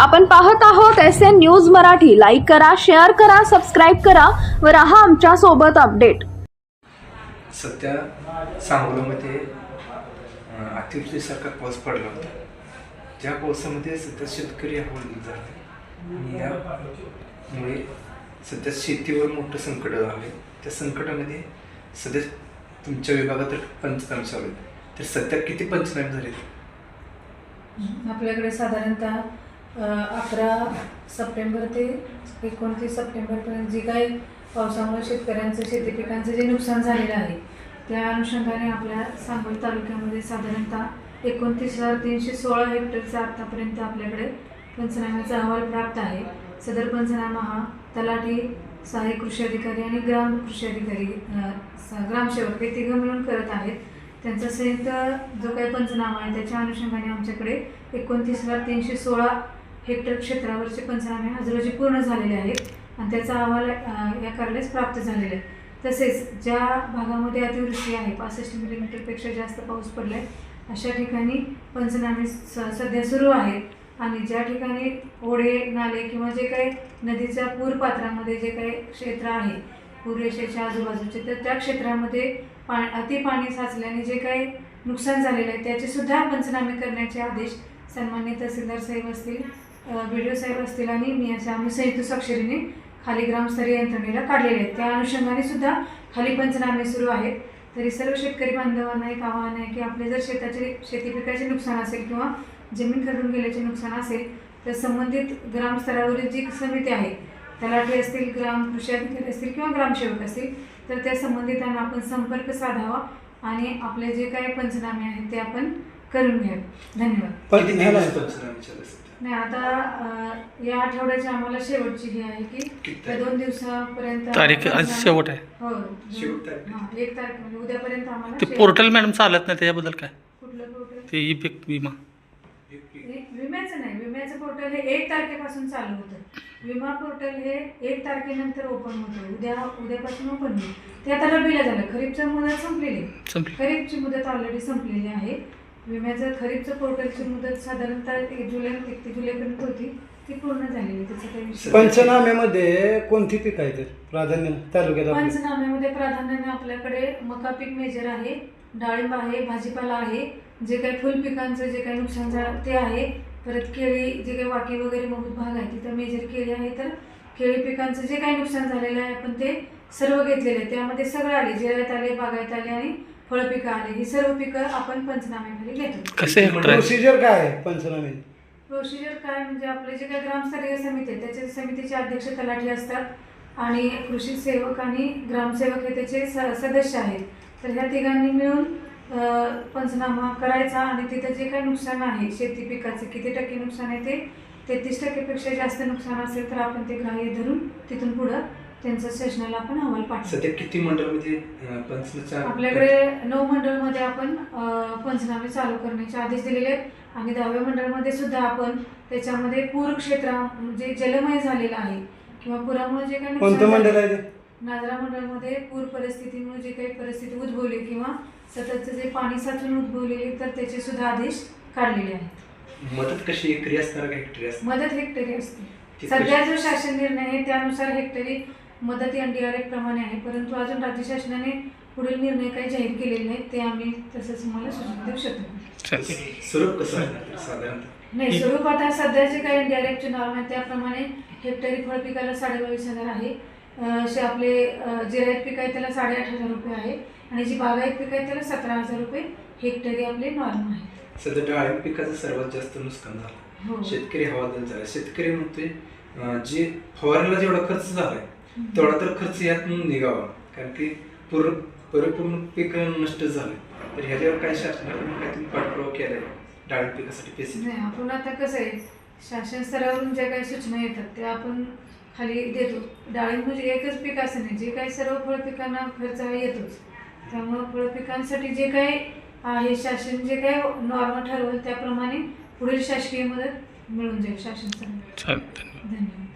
आपण पाहत आहोत S N news Marathi. Like करा शेअर करा सबस्क्राईब करा व राहा आमच्यासोबत अपडेट सध्या सांगोलामध्ये अतिवृष्टीसारखा पाऊस पडला होता. ज्या पावसामध्ये सध्या शेतकरी हवालदिल झाले. आणि यामुळे सध्या शेतीवर मोठं संकट आले त्या संकटामध्ये सध्या तुमच्या विभागात पंचनामे चालू आहेत. तर सध्या किती पंचनामे झाले आपल्याकडे साधारणतः अकरा सप्टेंबर ते एकोणतीस सप्टेंबरपर्यंत जी काही पावसामुळे शेतकऱ्यांचं शेती पिकांचं जे नुकसान झालेलं आहे त्या अनुषंगाने आपल्या सांगोल तालुक्यामध्ये साधारणतः एकोणतीस हजार तीनशे सोळा हेक्टरचा आत्तापर्यंत आपल्याकडे पंचनाम्याचा अहवाल प्राप्त आहे. सदर पंचनामा हा तलाठी सहाय्यक कृषी अधिकारी आणि ग्राम कृषी अधिकारी स- ग्रामसेवक हे तिघं मिळून करत आहेत. त्यांचा संयुक्त जो काही पंचनामा आहे त्याच्या अनुषंगाने आमच्याकडे एकोणतीस हजार तीनशे सोळा हेक्टर क्षेत्रावरचे पंचनामे आज पूर्ण झालेले आहेत आणि त्याचा अहवाल या कार्यालयास प्राप्त झालेला आहे तसेच ज्या भागामध्ये अतिवृष्टी आहे पासष्ट मिलीमीटरपेक्षा जास्त पाऊस पडला आहे अशा ठिकाणी पंचनामे स सध्या सुरू आहेत. आणि ज्या ठिकाणी ओढे नाले किंवा जे काही नदीच्या पूर पात्रामध्ये जे काही क्षेत्र आहे पूररेषेच्या आजूबाजूचे तर त्या क्षेत्रामध्ये पा अति पाणी साचल्याने जे काही नुकसान झालेलं आहे त्याचे सुद्धा पंचनामे करण्याचे आदेश सन्मान्य तहसीलदार साहेब असतील. व्हिडिओ साहेब असतील आणि मी अशा आम्ही संयुक्त स्वाक्षरीने खाली ग्रामस्तरीय यंत्रणेला काढलेले आहेत. त्या अनुषंगाने सुद्धा खाली पंचनामे सुरू आहेत. तरी सर्व शेतकरी बांधवांना एक आव्हान आहे की आपले जर शेताचे शेती पिकाचे नुकसान असेल किंवा जमीन खरडून गेल्याचे नुकसान असेल तर संबंधित ग्रामस्तरावरील जी समिती आहे तलाठी असतील ग्राम कृषी अधिकारी असतील किंवा ग्रामसेवक असतील तर त्या संबंधितांना आपण संपर्क साधावा आणि आपले जे काही पंचनामे आहेत ते आपण करून घ्यावे धन्यवाद. पण ह्याला? नाही आता या आठवड्याची आम्हाला शेवटची ही आहे की त्या? दोन दिवसापर्यंत तारीख आज शेवट आहे. हो शेवट तारीख. हां एक तारीख म्हणजे उद्यापर्यंत आम्हाला ते शेवट- पोर्टल मॅडम चालत नाही त्याच्याबद्दल काय? कुठलं पोर्टल? ते ई पीक विमा हे विम्याचं नाही विम्याचं पोर्टल हे एक तारखेपासून चालू होतं. विमा पोर्टल हे एक तारखेनंतर ओपन होतं. उद्या उद्यापासून ओपन होईल. ते आता रबीला झालं. खरीपचं मुदत संपलेली. आहे. संपली. खरीपची मुदत ऑलरेडी संपलेली आहे. विम्याचं खरीपचं पोर्टलची मुदत साधारणतः एक जुलै एकतीस जुलैपर्यंत होती ती पूर्ण झालेली आहे. त्याचं काही विषय. पंचनाम्यामध्ये कोणती पीक आहेत प्राधान्य तालुक्यात आपल्या? पंचनाम्यामध्ये प्राधान्याने आपल्याकडे मका पीक मेजर आहे डाळिंब आहे भाजीपाला आहे जे काही फुल पिकांचं जे काही नुकसान झालं ते आहे परत केळी जे काही वाकी वगैरे मग भाग आहे तिथं मेजर केळी आहे तर केळी पिकांचं जे काही नुकसान झालेलं आहे आपण ते सर्व घेतलेले आहे त्यामध्ये सगळं आले जिरायत आले बागायत आले आणि फळपिकं आले ही सर्व पिकं आपण पंचनाम्याखाली घेतो. कसे प्रोसिजर काय आहे पंचनामे? प्रोसिजर काय म्हणजे आपले जे काही ग्रामस्तरीय समिती आहे त्याच्या समितीचे अध्यक्ष तलाठी असतात आणि कृषी सेवक आणि ग्रामसेवक हे त्याचे स सदस्य आहेत. तर ह्या तिघांनी मिळून अ, पंचनामा करायचा आणि तिथं जे काही नुकसान आहे शेती पिकाचं किती टक्के नुकसान आहे ते तेहतीस टक्केपेक्षा जास्त नुकसान असेल तर आपण ते ग्राह्य धरून तिथून पुढं त्यांचं सेशनाला आपण अहवाल पाठवतो सध्या किती मंडळामध्ये अं, पंचनाचा आपल्याकडे नऊ मंडळमध्ये आपण अ, पंचनामे चालू करण्याचे आदेश दिलेले आहेत. आणि दहाव्या मंडळामध्ये सुद्धा आपण त्याच्यामध्ये पूर क्षेत्र म्हणजे जलमय झालेलं आहे. किंवा पुरामुळे जे काही नुकसान कोणतं मंडळ झालं- आहे ते? नाजरा मंडळामध्ये पूर परिस्थितीमुळे जे काही परिस्थिती उद्भवली किंवा सततचं जे पाणी साचून उद्भवलेले तर त्याचे सुद्धा आदेश काढलेले आहेत. मदत कशी एकरी असणार का हेक्टरी असणार मदत हेक्टरी असते. सध्या जो शासन निर्णय आहे त्यानुसार हेक्टरी मदत एन डी आर एफ प्रमाणे आहे. परंतु अजून राज्य शासनाने पुढील निर्णय काही जाहीर केलेले नाहीत ते आम्ही तसंच तुम्हाला सूचना देऊ शकतो. चालेल. स्वरूप कसं असणार साधारणतः? नाही स्वरूप आता सध्या जे काही एन डी आर एफचे नॉर्म आहे त्याप्रमाणे हेक्टरी फळ पिकाला साडेबावीस हजार आहे. असे आपले जिरायत पीक आहे त्याला साडेआठ हजार रुपये आहे. आणि जी बागायत पीक आहे त्याला सतरा हजार रुपये हेक्टरी आपले नॉर्म आहे. सध्या डाळिंब पिकाचं सर्वात जास्त नुकसान झालं. हो. शेतकरी हवालदिल झाला. शेतकरी म्हणतोय जे फवारणीला जेवढा खर्च झालाय तेवढा तर खर्च यातून निघावा. कारण की पूर्ण परिपूर्ण पीक नष्ट झालं. तर ह्याच्यावर काय शासनाने काय तुम्ही पाठपुरावा केलाय? डाळिंब पिकासाठी पैसे. नाही आपण आता कसं आहे शासन स्तरावरून ज्या काही सूचना येतात त्या आपण खाली देतो. डाळिंब म्हणजे एकच पीक असं नाही जे काही सर्व फळ पिकांना खर्च हा येतोच. त्यामुळं फळ पिकांसाठी जे काही आहे शासन जे काही नॉर्म ठरवलं त्याप्रमाणे पुढील शासकीय मदत मिळून जाईल शासन धन्यवाद.